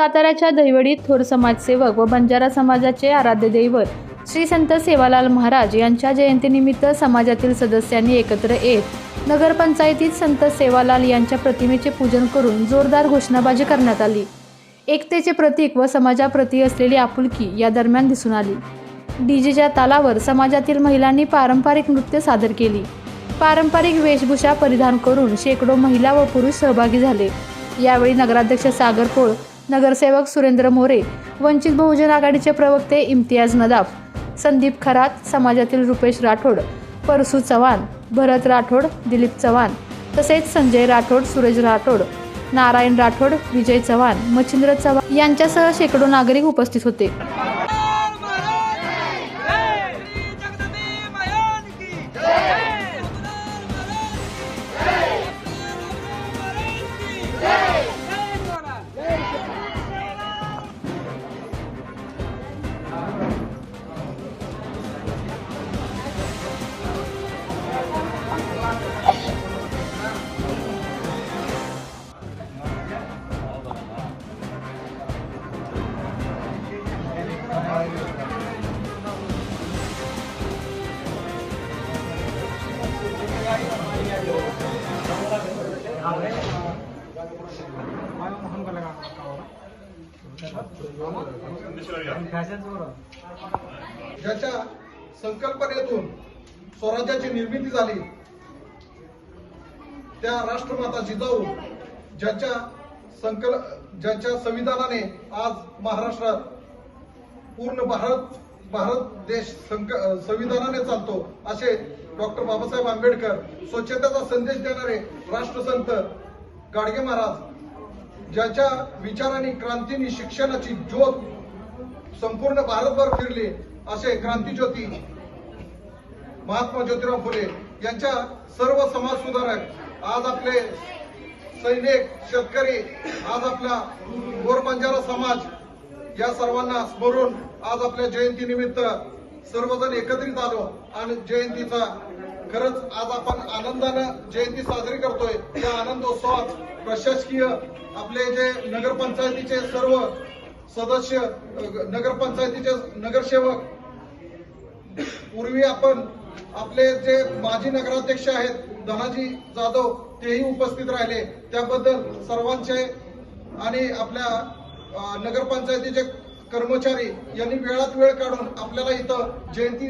साताऱ्याच्या दहिवडीत थोर समाजसेवक व बंजारा समाजाचे आराध्य दैवत श्री संत सेवालाल महाराज यांच्या जयंतीनिमित्त समाजातील सदस्यांनी एकत्र येत नगरपंचायतीत संत सेवालाल यांच्या प्रतिमेचे पूजन करून जोरदार घोषणाबाजी करण्यात आली. एकतेचे प्रतीक व समाजाप्रती असलेली आपुलकी या दरम्यान दिसून आली. डीजेच्या तालावर समाजातील महिलांनी पारंपरिक नृत्य सादर केली. पारंपरिक वेशभूषा परिधान करून शेकडो महिला व पुरुष सहभागी झाले. यावेळी नगराध्यक्ष सागर पोळ नगरसेवक सुरेंद्र मोरे वंचित बहुजन आघाडीचे प्रवक्ते इम्तियाज नदाफ संदीप खरात समाजातील रुपेश राठोड परसू चव्हाण भरत राठोड दिलीप चव्हाण तसेच संजय राठोड सुरेश राठोड नारायण राठोड विजय चव्हाण मच्छिंद्र चव्हाण यांच्यासह शेकडो नागरिक उपस्थित होते. ज्याच्या संकल्पनेतून स्वराज्याची निर्मिती झाली त्या राष्ट्रमाता जिजाऊ ज्याच्या संकल्प ज्याच्या संविधानाने आज महाराष्ट्रात पूर्ण भारत भारत देश संक संविधानाने चालतो असे डॉक्टर बाबासाहेब आंबेडकर स्वच्छतेचा संदेश देणारे राष्ट्रसंत गाडगे महाराज ज्याच्या विचारांनी क्रांतीनी शिक्षणाची ज्योत संपूर्ण भारतभर फिरले असे क्रांतीज्योती महात्मा ज्योतिराव फुले यांच्या सर्व समाज सुधारक आज आपले सैनिक शेतकरी आज आपला गोरबंजारा समाज या सर्वांना स्मरून आज आपल्या जयंती निमित्त सर्वजण एकत्रित आलो आणि जयंतीचा खरंच आज आपण आनंदानं जयंती साजरी करतोय. या आनंदोत्सवात प्रशासकीय आपले जे नगरपंचायतीचे सर्व सदस्य नगरपंचायतीचे नगरसेवक पूर्वी आपण आपले जे माजी नगराध्यक्ष आहेत धनाजी जाधव तेही उपस्थित राहिले. त्याबद्दल सर्वांचे आणि आपल्या नगरपंचायतीचे कर्मचारी यांनी वेळात वेळ काढून आपल्याला इथं जयंती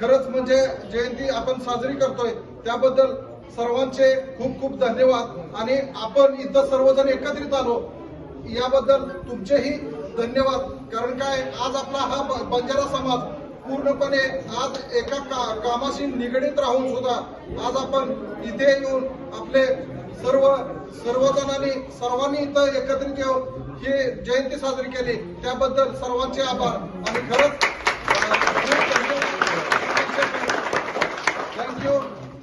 खरंच म्हणजे जयंती आपण साजरी करतोय त्याबद्दल सर्वांचे खूप खूप धन्यवाद. आणि आपण इथं सर्वजण एकत्रित आलो याबद्दल तुमचेही धन्यवाद. कारण काय आज आपला हा ब- बंजारा समाज पूर्णपणे आज एका का, कामाशी निगडीत राहून सुद्धा आज आपण इथे येऊन आपले सर्व सर्वजणांनी सर्वांनी इथं एकत्रित येऊन हे जयंती साजरी केली. त्याबद्दल सर्वांचे आभार. आणि खरंच थँक्यू.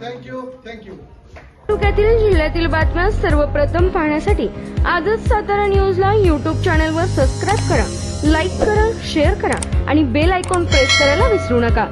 थँक्यू. थँक्यू. तालुक्यातील जिल्ह्यातील बातम्या सर्वप्रथम पाहण्यासाठी आजच सातारा न्यूजला यूट्यूब चॅनलवर सबस्क्राईब करा लाईक करा शेअर करा आणि बेल आयकॉन प्रेस करायला विसरू नका.